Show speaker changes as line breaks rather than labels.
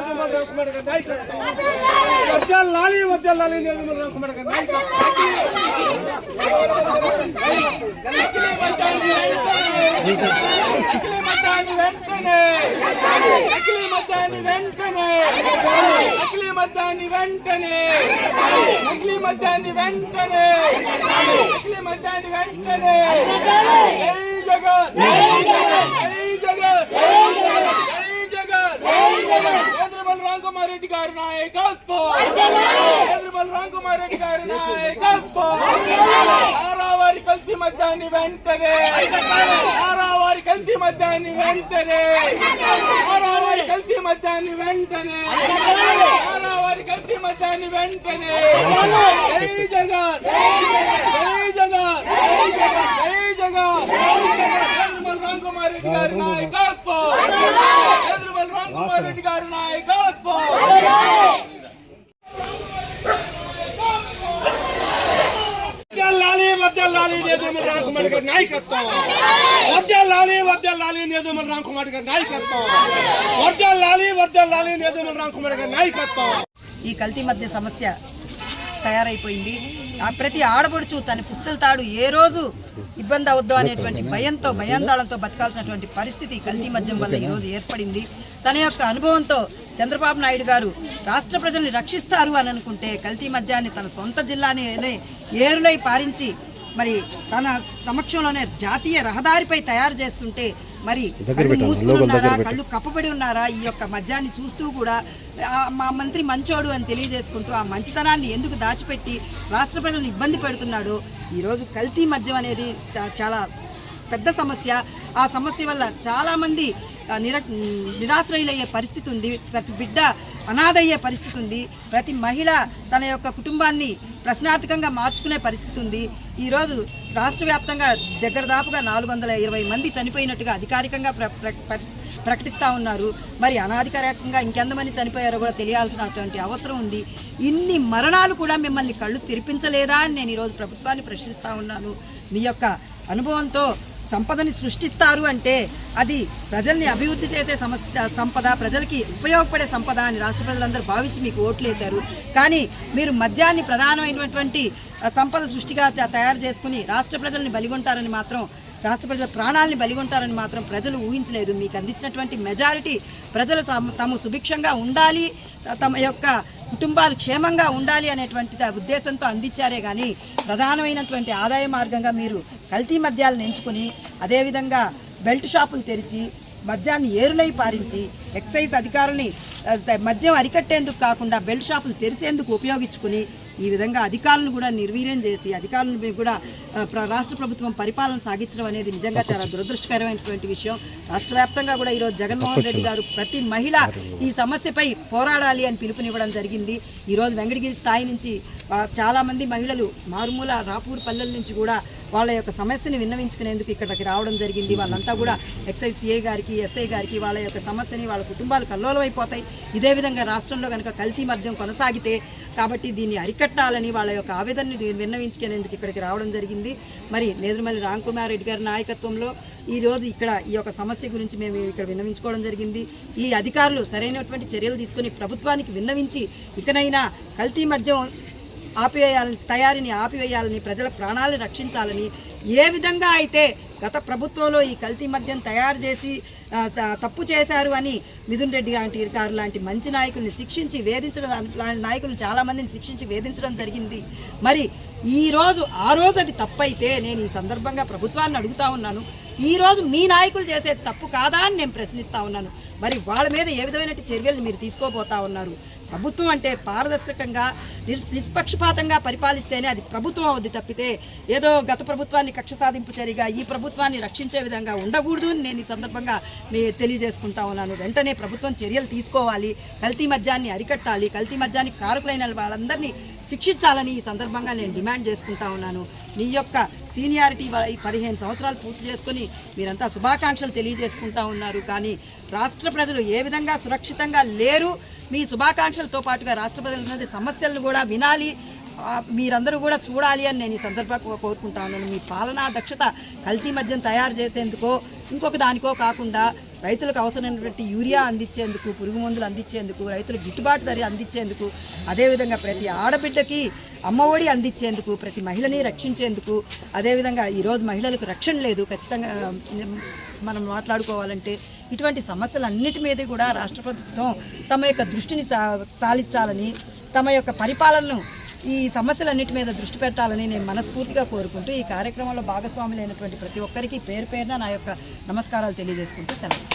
ನಿರ್ಮಲ್ ರಾಮ್ಕುಮಾರ್ ನಾಯಕ ಮಧ್ಯ ಲಾಲಿ
ಮಧ್ಯ ಲಾಲಿ ನಿರ್ಮಲ್ ರಾಮ್ಕುಮಾರ್ ನಾಯಕ అఖిలీ మద్దాన్ని వెంటనే అఖిలీ మద్దాన్ని వెంటనే అఖిలీ మద్దాన్ని వెంటనే అఖిలీ మద్దాన్ని వెంటనే జై జగన్ జై జగన్ జై జగన్ జై జగన్ రెడ్డి గారి నాయకత్వం కేంద్రమల్ రామ్ కుమార్ రెడ్డి గారి నాయకత్వం ఆరావారి కల్తీ మద్యాన్ని వెంటనే ఆరావారి కల్తీ మద్యాన్ని వెంటనే ఆరావారి కల్తీ మద్యాన్ని వెంటనే ఆరావారి కల్తీ మద్యాన్ని వెంటనే జై జగత్ జై జగత్ జై జగత్ కేంద్రమల్ రామ్ కుమార్ రెడ్డి గారి నాయకత్వం కేంద్రమల్ రామ్ కుమార్ రెడ్డి గారి నాయకత్వం
రామకుమార్ గారి నాయకత్వం. రామకుమార్ గారి నాయకత్వం. రామకుమార్ గారి నాయకత్వం.
ఈ కల్తీ మధ్య సమస్య తయారైపోయింది. ప్రతి ఆడబడుచు తన పుస్తల తాడు ఏ రోజు ఇబ్బంది అవద్దు అనేటువంటి భయంతో భయాందోళనతో బతకాల్సినటువంటి పరిస్థితి కల్తీ మద్యం వల్ల ఈ రోజు ఏర్పడింది. తన యొక్క అనుభవంతో చంద్రబాబు నాయుడు గారు రాష్ట్ర ప్రజల్ని రక్షిస్తారు అని అనుకుంటే కల్తీ మద్యాన్ని తన సొంత జిల్లాని ఏరులై పారించి మరి తన సమక్షంలోనే జాతీయ రహదారిపై తయారు చేస్తుంటే మరి కళ్ళు మూసుకుని ఉన్నారా? కళ్ళు కప్పబడి ఉన్నారా? ఈ యొక్క మద్యాన్ని చూస్తూ కూడా మా మంత్రి మంచోడు అని తెలియజేసుకుంటూ ఆ మంచితనాన్ని ఎందుకు దాచిపెట్టి రాష్ట్ర ప్రజలను ఇబ్బంది పెడుతున్నాడు? ఈరోజు కల్తీ మద్యం అనేది చాలా పెద్ద సమస్య. ఆ సమస్య వల్ల చాలామంది నిర నిరాశ్రయులయ్యే పరిస్థితి ఉంది. ప్రతి బిడ్డ అనాథయ్యే పరిస్థితి ఉంది. ప్రతి మహిళ తన యొక్క కుటుంబాన్ని ప్రశ్నార్థకంగా మార్చుకునే పరిస్థితి ఉంది. ఈరోజు రాష్ట్ర వ్యాప్తంగా దగ్గర దాపుగా నాలుగు వందల ఇరవై మంది చనిపోయినట్టుగా అధికారికంగా ప్ర ప్రకటిస్తూ ఉన్నారు. మరి అనాధికారికంగా ఇంకెంతమంది చనిపోయారో కూడా తెలియాల్సినటువంటి అవసరం ఉంది. ఇన్ని మరణాలు కూడా మిమ్మల్ని కళ్ళు తెరిపించలేదా అని నేను ఈరోజు ప్రభుత్వాన్ని ప్రశ్నిస్తూ ఉన్నాను. మీ యొక్క అనుభవంతో సంపదని సృష్టిస్తారు అంటే అది ప్రజల్ని అభివృద్ధి చేసే సమస్య సంపద ప్రజలకి ఉపయోగపడే సంపద అని రాష్ట్ర ప్రజలందరూ భావించి మీకు ఓట్లు వేశారు కానీ మీరు మద్యాన్ని ప్రధానమైనటువంటి సంపద సృష్టిగా తయారు చేసుకుని రాష్ట్ర ప్రజల్ని బలిగొంటారని మాత్రం రాష్ట్ర ప్రజల ప్రాణాలని బలిగొంటారని మాత్రం ప్రజలు ఊహించలేదు. మీకు అందించినటువంటి మెజారిటీ ప్రజలు తమ- తాము సుభిక్షంగా ఉండాలి తమ యొక్క కుటుంబాలు క్షేమంగా ఉండాలి అనేటువంటి ఉద్దేశంతో అందించారే కానీ ప్రధానమైనటువంటి ఆదాయ మార్గంగా మీరు కల్తీ మద్యాలను ఎంచుకుని అదేవిధంగా బెల్ట్ షాపులు తెరిచి మద్యాన్ని ఏరులై పారించి ఎక్సైజ్ అధికారుల్ని మద్యం అరికట్టేందుకు కాకుండా బెల్ట్ షాపులు తెరిసేందుకు ఉపయోగించుకుని ఈ విధంగా అధికారులను కూడా నిర్వీర్యం చేసి అధికారులను కూడా రాష్ట్ర ప్రభుత్వం పరిపాలన సాగించడం అనేది నిజంగా చాలా దురదృష్టకరమైనటువంటి విషయం. రాష్ట్ర వ్యాప్తంగా కూడా ఈరోజు జగన్మోహన్ రెడ్డి గారు ప్రతి మహిళ ఈ సమస్యపై పోరాడాలి అని పిలుపునివ్వడం జరిగింది. ఈరోజు వెంకటగిరి స్థాయి నుంచి ఆ, చాలా మంది మహిళలు మారుమూల రాపూర్ పల్లెల నుంచి కూడా వాళ్ళ యొక్క సమస్యని విన్నవించుకునేందుకు ఇక్కడికి రావడం జరిగింది. వాళ్ళంతా కూడా ఎక్సైజ్ సిఏ గారికి ఎస్ఐ గారికి వాళ్ళ యొక్క సమస్యని వాళ్ళ కుటుంబాలు కల్లోలమైపోతాయి. ఇదే విధంగా రాష్ట్రంలో కనుక కల్తీ మద్యం కొనసాగితే కాబట్టి దీన్ని అరికట్టాలని వాళ్ళ యొక్క ఆవేదనని విన్నవించుకునేందుకు ఇక్కడికి రావడం జరిగింది. మరి నేదురుమల్లి రామ్ కుమార్ రెడ్డి గారి నాయకత్వంలో ఈరోజు ఇక్కడ ఈ యొక్క సమస్య గురించి మేము ఇక్కడ విన్నవించుకోవడం జరిగింది. ఈ అధికారులు సరైనటువంటి చర్యలు తీసుకుని ప్రభుత్వానికి విన్నవించి ఇకనైనా కల్తీ మద్యం ఆపివేయాలని తయారీని ఆపివేయాలని ప్రజల ప్రాణాలను రక్షించాలని ఏ విధంగా అయితే గత ప్రభుత్వంలో ఈ కల్తీ మద్యం తయారు చేసి త- తప్పు చేశారు అని మిథున్ రెడ్డి లాంటి గారు లాంటి మంచి నాయకుల్ని శిక్షించి వేధించడం లాంటి నాయకులు చాలామందిని శిక్షించి వేధించడం జరిగింది. మరి ఈరోజు ఆ రోజు అది తప్పైతే నేను ఈ సందర్భంగా ప్రభుత్వాన్ని అడుగుతా ఉన్నాను. ఈ రోజు మీ నాయకులు చేసే తప్పు కాదా అని నేను ప్రశ్నిస్తా ఉన్నాను. మరి వాళ్ళ మీద ఏ విధమైన చర్యలు మీరు తీసుకోబోతా ఉన్నారు? ప్రభుత్వం అంటే పారదర్శకంగా నిష్పక్షపాతంగా పరిపాలిస్తేనే అది ప్రభుత్వం అవుద్ది తప్పితే ఏదో గత ప్రభుత్వాన్ని కక్ష సాధింపు చర్యగా ఈ ప్రభుత్వాన్ని రక్షించే విధంగా ఉండకూడదు అని నేను ఈ సందర్భంగా మీ తెలియజేసుకుంటా ఉన్నాను. వెంటనే ప్రభుత్వం చర్యలు తీసుకోవాలి. కల్తీ మద్యాన్ని అరికట్టాలి. కల్తీ మద్యానికి కారకులైన వాళ్ళందరినీ శిక్షించాలని ఈ సందర్భంగా నేను డిమాండ్ చేసుకుంటా ఉన్నాను. మీ యొక్క సీనియారిటీ ఈ పదిహేను సంవత్సరాలు పూర్తి చేసుకుని మీరంతా శుభాకాంక్షలు తెలియజేసుకుంటా ఉన్నారు. కానీ రాష్ట్ర ప్రజలు ఏ విధంగా సురక్షితంగా లేరు మీ శుభాకాంక్షలతో పాటుగా రాష్ట్ర ప్రజల సమస్యలను కూడా వినాలి. మీరందరూ కూడా చూడాలి అని నేను ఈ సందర్భంగా కోరుకుంటా ఉన్నాను. మీ పాలనా దక్షత కల్తీ మద్యం తయారు చేసేందుకో ఇంకొక దానికో కాకుండా రైతులకు అవసరమైనటువంటి యూరియా అందించేందుకు పురుగు మందులు అందించేందుకు రైతులు గిట్టుబాటు ధర అందించేందుకు అదేవిధంగా ప్రతి ఆడబిడ్డకి అమ్మఒడి అందించేందుకు ప్రతి మహిళని రక్షించేందుకు అదేవిధంగా ఈరోజు మహిళలకు రక్షణ లేదు. ఖచ్చితంగా మనం మాట్లాడుకోవాలంటే ఇటువంటి సమస్యలన్నిటి మీద కూడా రాష్ట్ర ప్రభుత్వం తమ యొక్క దృష్టిని సా సాలించాలని తమ యొక్క పరిపాలనను ఈ సమస్యలన్నిటి మీద దృష్టి పెట్టాలని నేను మనస్ఫూర్తిగా కోరుకుంటూ ఈ కార్యక్రమంలో భాగస్వాములైనటువంటి ప్రతి ఒక్కరికి పేరు పేరున నా యొక్క నమస్కారాలు తెలియజేసుకుంటూ సెలవు.